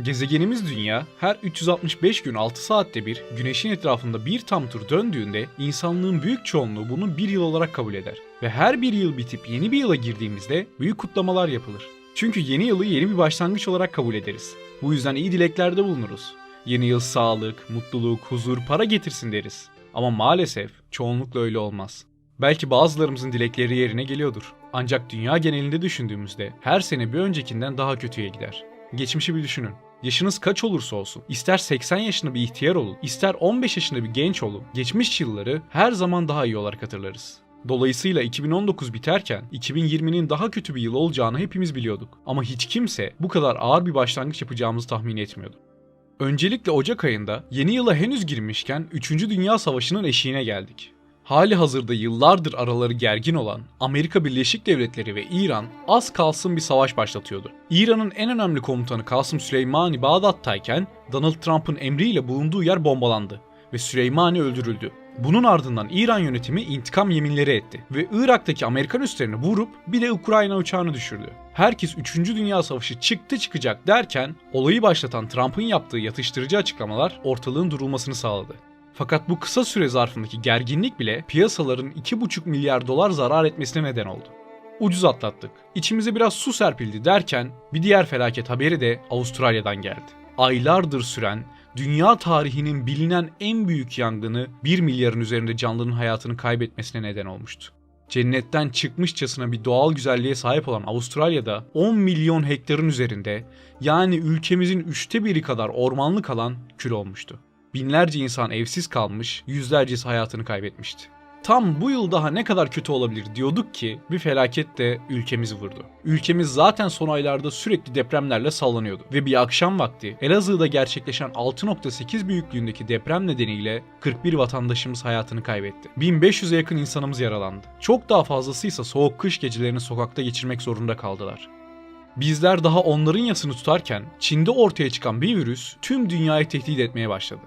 Gezegenimiz Dünya her 365 gün 6 saatte bir güneşin etrafında bir tam tur döndüğünde insanlığın büyük çoğunluğu bunu bir yıl olarak kabul eder. Ve her bir yıl bitip yeni bir yıla girdiğimizde büyük kutlamalar yapılır. Çünkü yeni yılı yeni bir başlangıç olarak kabul ederiz. Bu yüzden iyi dileklerde bulunuruz. Yeni yıl sağlık, mutluluk, huzur, para getirsin deriz. Ama maalesef çoğunlukla öyle olmaz. Belki bazılarımızın dilekleri yerine geliyordur. Ancak dünya genelinde düşündüğümüzde her sene bir öncekinden daha kötüye gider. Geçmişi bir düşünün. Yaşınız kaç olursa olsun, ister 80 yaşında bir ihtiyar olun, ister 15 yaşında bir genç olun, geçmiş yılları her zaman daha iyi olarak hatırlarız. Dolayısıyla 2019 biterken 2020'nin daha kötü bir yıl olacağını hepimiz biliyorduk. Ama hiç kimse bu kadar ağır bir başlangıç yapacağımızı tahmin etmiyordu. Öncelikle Ocak ayında yeni yıla henüz girmişken 3. Dünya Savaşı'nın eşiğine geldik. Hali hazırda yıllardır araları gergin olan Amerika Birleşik Devletleri ve İran az kalsın bir savaş başlatıyordu. İran'ın en önemli komutanı Kasım Süleymani Bağdat'tayken Donald Trump'ın emriyle bulunduğu yer bombalandı ve Süleymani öldürüldü. Bunun ardından İran yönetimi intikam yeminleri etti ve Irak'taki Amerikan üslerini vurup bir de Ukrayna uçağını düşürdü. Herkes 3. Dünya Savaşı çıktı çıkacak derken olayı başlatan Trump'ın yaptığı yatıştırıcı açıklamalar ortalığın durulmasını sağladı. Fakat bu kısa süre zarfındaki gerginlik bile piyasaların 2,5 milyar dolar zarar etmesine neden oldu. Ucuz atlattık. İçimize biraz su serpildi derken bir diğer felaket haberi de Avustralya'dan geldi. Aylardır süren dünya tarihinin bilinen en büyük yangını 1 milyarın üzerinde canlının hayatını kaybetmesine neden olmuştu. Cennetten çıkmışçasına bir doğal güzelliğe sahip olan Avustralya'da 10 milyon hektarın üzerinde yani ülkemizin üçte biri kadar ormanlık alan kül olmuştu. Binlerce insan evsiz kalmış, yüzlercesi hayatını kaybetmişti. Tam bu yıl daha ne kadar kötü olabilir diyorduk ki bir felaket de ülkemizi vurdu. Ülkemiz zaten son aylarda sürekli depremlerle sallanıyordu ve bir akşam vakti Elazığ'da gerçekleşen 6.8 büyüklüğündeki deprem nedeniyle 41 vatandaşımız hayatını kaybetti. 1500'e yakın insanımız yaralandı. Çok daha fazlasıysa soğuk kış gecelerini sokakta geçirmek zorunda kaldılar. Bizler daha onların yasını tutarken Çin'de ortaya çıkan bir virüs tüm dünyayı tehdit etmeye başladı.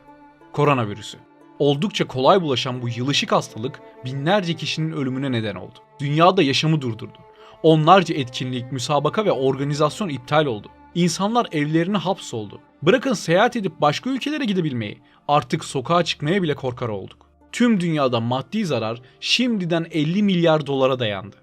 Koronavirüsü. Oldukça kolay bulaşan bu yılışık hastalık binlerce kişinin ölümüne neden oldu. Dünyada yaşamı durdurdu. Onlarca etkinlik, müsabaka ve organizasyon iptal oldu. İnsanlar evlerine hapsoldu. Bırakın seyahat edip başka ülkelere gidebilmeyi, artık sokağa çıkmaya bile korkar olduk. Tüm dünyada maddi zarar şimdiden 50 milyar dolara dayandı.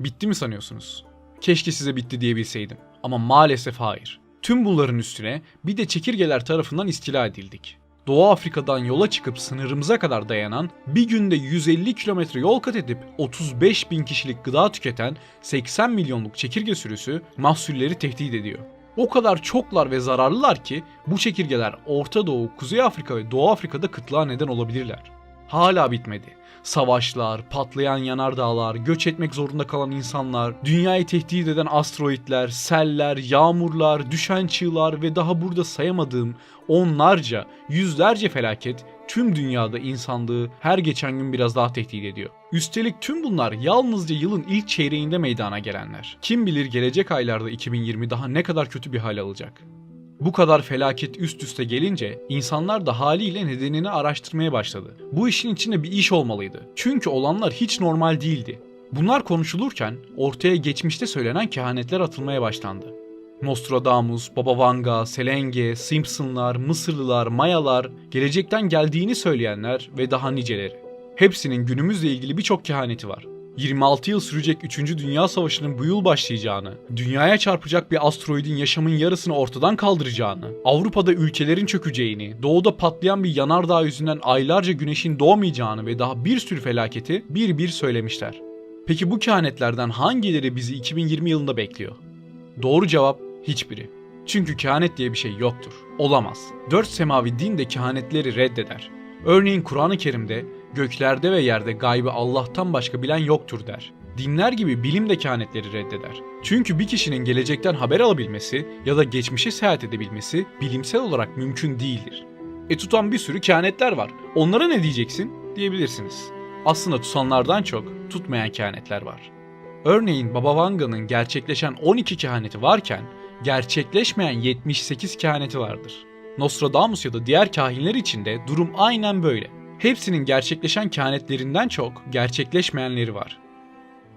Bitti mi sanıyorsunuz? Keşke size bitti diyebilseydim. Ama maalesef hayır. Tüm bunların üstüne bir de çekirgeler tarafından istila edildik. Doğu Afrika'dan yola çıkıp sınırımıza kadar dayanan, bir günde 150 kilometre yol kat edip 35 bin kişilik gıda tüketen 80 milyonluk çekirge sürüsü mahsulleri tehdit ediyor. O kadar çoklar ve zararlılar ki bu çekirgeler Orta Doğu, Kuzey Afrika ve Doğu Afrika'da kıtlığa neden olabilirler. Hala bitmedi. Savaşlar, patlayan yanardağlar, göç etmek zorunda kalan insanlar, dünyayı tehdit eden asteroitler, seller, yağmurlar, düşen çığlar ve daha burada sayamadığım onlarca, yüzlerce felaket tüm dünyada insanlığı her geçen gün biraz daha tehdit ediyor. Üstelik tüm bunlar yalnızca yılın ilk çeyreğinde meydana gelenler. Kim bilir gelecek aylarda 2020 daha ne kadar kötü bir hal alacak. Bu kadar felaket üst üste gelince insanlar da haliyle nedenini araştırmaya başladı. Bu işin içinde bir iş olmalıydı. Çünkü olanlar hiç normal değildi. Bunlar konuşulurken ortaya geçmişte söylenen kehanetler atılmaya başlandı. Nostradamus, Baba Vanga, Selenge, Simpsonlar, Mısırlılar, Mayalar, gelecekten geldiğini söyleyenler ve daha niceleri. Hepsinin günümüzle ilgili birçok kehaneti var. 26 yıl sürecek 3. Dünya Savaşı'nın bu yıl başlayacağını, dünyaya çarpacak bir asteroidin yaşamın yarısını ortadan kaldıracağını, Avrupa'da ülkelerin çökeceğini, doğuda patlayan bir yanardağ yüzünden aylarca güneşin doğmayacağını ve daha bir sürü felaketi bir bir söylemişler. Peki bu kehanetlerden hangileri bizi 2020 yılında bekliyor? Doğru cevap hiçbiri. Çünkü kehanet diye bir şey yoktur. Olamaz. Dört semavi din de kehanetleri reddeder. Örneğin Kur'an-ı Kerim'de göklerde ve yerde gaybı Allah'tan başka bilen yoktur der. Dinler gibi bilim de kehanetleri reddeder. Çünkü bir kişinin gelecekten haber alabilmesi ya da geçmişe seyahat edebilmesi bilimsel olarak mümkün değildir. E tutan bir sürü kehanetler var. Onlara ne diyeceksin? diyebilirsiniz. Aslında tutanlardan çok tutmayan kehanetler var. Örneğin Baba Vanga'nın gerçekleşen 12 kehaneti varken gerçekleşmeyen 78 kehaneti vardır. Nostradamus ya da diğer kahinler için de durum aynen böyle. Hepsinin gerçekleşen kehanetlerinden çok gerçekleşmeyenleri var.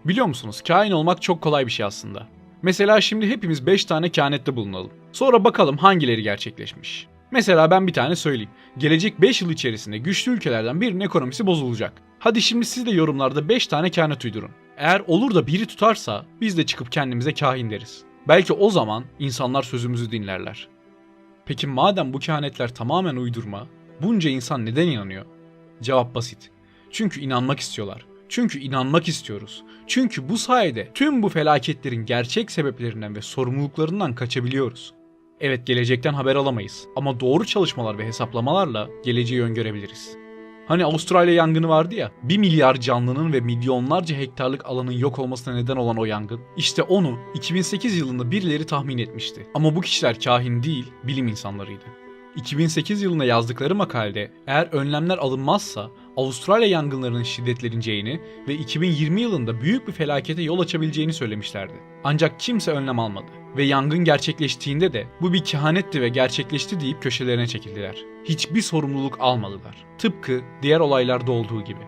Biliyor musunuz kahin olmak çok kolay bir şey aslında. Mesela şimdi hepimiz 5 tane kehanette bulunalım. Sonra bakalım hangileri gerçekleşmiş. Mesela ben bir tane söyleyeyim. Gelecek 5 yıl içerisinde güçlü ülkelerden birinin ekonomisi bozulacak. Hadi şimdi siz de yorumlarda 5 tane kehanet uydurun. Eğer olur da biri tutarsa biz de çıkıp kendimize kahin deriz. Belki o zaman insanlar sözümüzü dinlerler. Peki madem bu kehanetler tamamen uydurma, bunca insan neden inanıyor? Cevap basit. Çünkü inanmak istiyorlar. Çünkü inanmak istiyoruz. Çünkü bu sayede tüm bu felaketlerin gerçek sebeplerinden ve sorumluluklarından kaçabiliyoruz. Evet gelecekten haber alamayız ama doğru çalışmalar ve hesaplamalarla geleceği öngörebiliriz. Hani Avustralya yangını vardı ya, 1 milyar canlının ve milyonlarca hektarlık alanın yok olmasına neden olan o yangın. İşte onu 2008 yılında birileri tahmin etmişti. Ama bu kişiler kahin değil, bilim insanlarıydı. 2008 yılında yazdıkları makalede eğer önlemler alınmazsa Avustralya yangınlarının şiddetleneceğini ve 2020 yılında büyük bir felakete yol açabileceğini söylemişlerdi. Ancak kimse önlem almadı ve yangın gerçekleştiğinde de bu bir kehanetti ve gerçekleşti deyip köşelerine çekildiler. Hiçbir sorumluluk almadılar. Tıpkı diğer olaylarda olduğu gibi.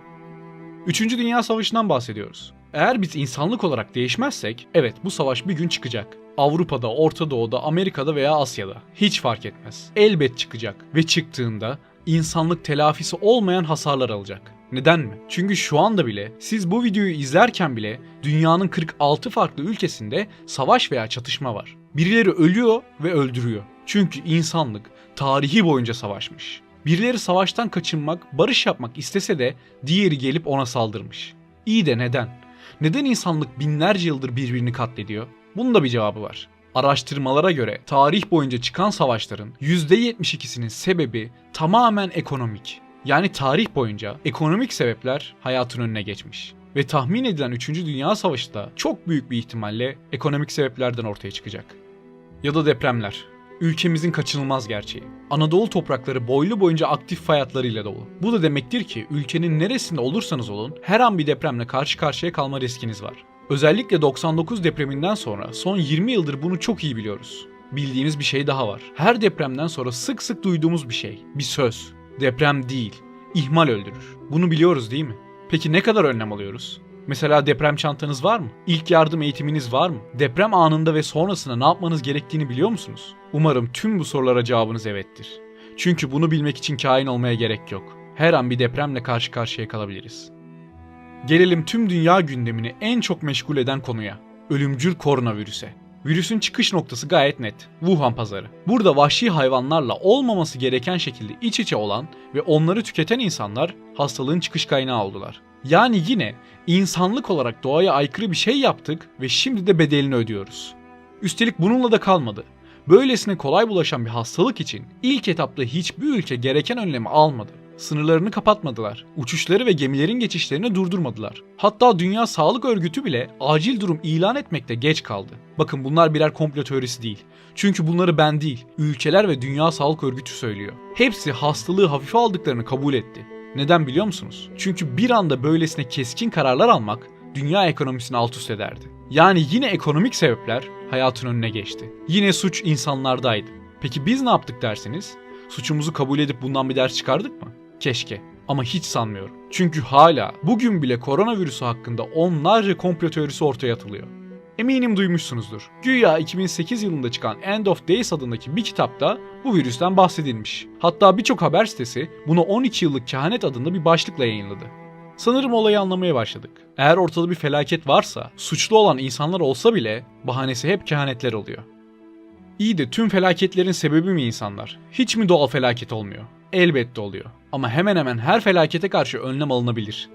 Üçüncü Dünya Savaşı'ndan bahsediyoruz. Eğer biz insanlık olarak değişmezsek, evet bu savaş bir gün çıkacak. Avrupa'da, Orta Doğu'da, Amerika'da veya Asya'da. Hiç fark etmez. Elbet çıkacak. Ve çıktığında insanlık telafisi olmayan hasarlar alacak. Neden mi? Çünkü şu anda bile siz bu videoyu izlerken bile dünyanın 46 farklı ülkesinde savaş veya çatışma var. Birileri ölüyor ve öldürüyor. Çünkü insanlık tarihi boyunca savaşmış. Birileri savaştan kaçınmak, barış yapmak istese de diğeri gelip ona saldırmış. İyi de neden? Neden insanlık binlerce yıldır birbirini katlediyor? Bunun da bir cevabı var. Araştırmalara göre tarih boyunca çıkan savaşların %72'sinin sebebi tamamen ekonomik. Yani tarih boyunca ekonomik sebepler hayatın önüne geçmiş. Ve tahmin edilen 3. Dünya Savaşı da çok büyük bir ihtimalle ekonomik sebeplerden ortaya çıkacak. Ya da depremler. Ülkemizin kaçınılmaz gerçeği. Anadolu toprakları boylu boyunca aktif fay hatlarıyla dolu. Bu da demektir ki ülkenin neresinde olursanız olun her an bir depremle karşı karşıya kalma riskiniz var. Özellikle 99 depreminden sonra son 20 yıldır bunu çok iyi biliyoruz. Bildiğimiz bir şey daha var. Her depremden sonra sık sık duyduğumuz bir şey, bir söz. Deprem değil, ihmal öldürür. Bunu biliyoruz değil mi? Peki ne kadar önlem alıyoruz? Mesela deprem çantanız var mı? İlk yardım eğitiminiz var mı? Deprem anında ve sonrasında ne yapmanız gerektiğini biliyor musunuz? Umarım tüm bu sorulara cevabınız evettir. Çünkü bunu bilmek için kain olmaya gerek yok. Her an bir depremle karşı karşıya kalabiliriz. Gelelim tüm dünya gündemini en çok meşgul eden konuya. Ölümcül koronavirüse. Virüsün çıkış noktası gayet net. Wuhan pazarı. Burada vahşi hayvanlarla olmaması gereken şekilde iç içe olan ve onları tüketen insanlar hastalığın çıkış kaynağı oldular. Yani yine insanlık olarak doğaya aykırı bir şey yaptık ve şimdi de bedelini ödüyoruz. Üstelik bununla da kalmadı. Böylesine kolay bulaşan bir hastalık için ilk etapta hiçbir ülke gereken önlemi almadı. Sınırlarını kapatmadılar. Uçuşları ve gemilerin geçişlerini durdurmadılar. Hatta Dünya Sağlık Örgütü bile acil durum ilan etmekte geç kaldı. Bakın bunlar birer komplo teorisi değil. Çünkü bunları ben değil, ülkeler ve Dünya Sağlık Örgütü söylüyor. Hepsi hastalığı hafife aldıklarını kabul etti. Neden biliyor musunuz? Çünkü bir anda böylesine keskin kararlar almak dünya ekonomisini alt üst ederdi. Yani yine ekonomik sebepler hayatın önüne geçti. Yine suç insanlardaydı. Peki biz ne yaptık dersiniz? Suçumuzu kabul edip bundan bir ders çıkardık mı? Keşke. Ama hiç sanmıyorum. Çünkü hala bugün bile koronavirüsü hakkında onlarca komplo teorisi ortaya atılıyor. Eminim duymuşsunuzdur. Güya 2008 yılında çıkan End of Days adındaki bir kitapta bu virüsten bahsedilmiş. Hatta birçok haber sitesi bunu 12 yıllık kehanet adında bir başlıkla yayınladı. Sanırım olayı anlamaya başladık. Eğer ortada bir felaket varsa, suçlu olan insanlar olsa bile bahanesi hep kehanetler oluyor. İyi de tüm felaketlerin sebebi mi insanlar? Hiç mi doğal felaket olmuyor? Elbette oluyor. Ama hemen hemen her felakete karşı önlem alınabilir.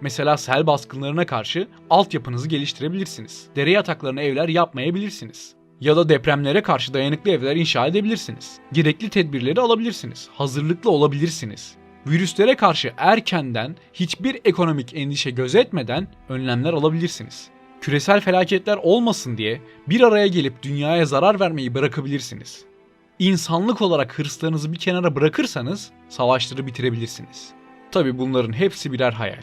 Mesela sel baskınlarına karşı altyapınızı geliştirebilirsiniz. Dere yataklarına evler yapmayabilirsiniz. Ya da depremlere karşı dayanıklı evler inşa edebilirsiniz. Gerekli tedbirleri alabilirsiniz. Hazırlıklı olabilirsiniz. Virüslere karşı erkenden hiçbir ekonomik endişe gözetmeden önlemler alabilirsiniz. Küresel felaketler olmasın diye bir araya gelip dünyaya zarar vermeyi bırakabilirsiniz. İnsanlık olarak hırslarınızı bir kenara bırakırsanız savaşları bitirebilirsiniz. Tabi bunların hepsi birer hayal.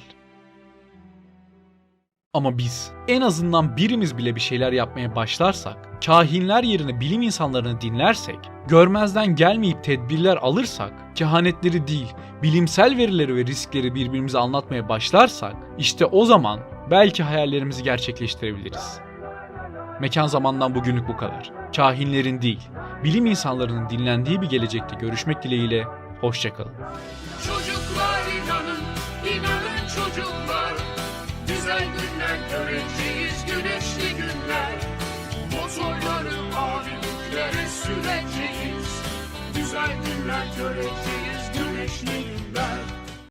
Ama biz en azından birimiz bile bir şeyler yapmaya başlarsak, kahinler yerine bilim insanlarını dinlersek, görmezden gelmeyip tedbirler alırsak, kehanetleri değil, bilimsel verileri ve riskleri birbirimize anlatmaya başlarsak, işte o zaman belki hayallerimizi gerçekleştirebiliriz. Mekan zamandan bugünlük bu kadar. Kahinlerin değil, bilim insanlarının dinlendiği bir gelecekte görüşmek dileğiyle, hoşçakalın. Çocuklar inanın, inanın çocuklar. Güzel günler göreceğiz, güneşli günler. Motorları aviliklere süreceğiz. Güzel günler göreceğiz, güneşli günler.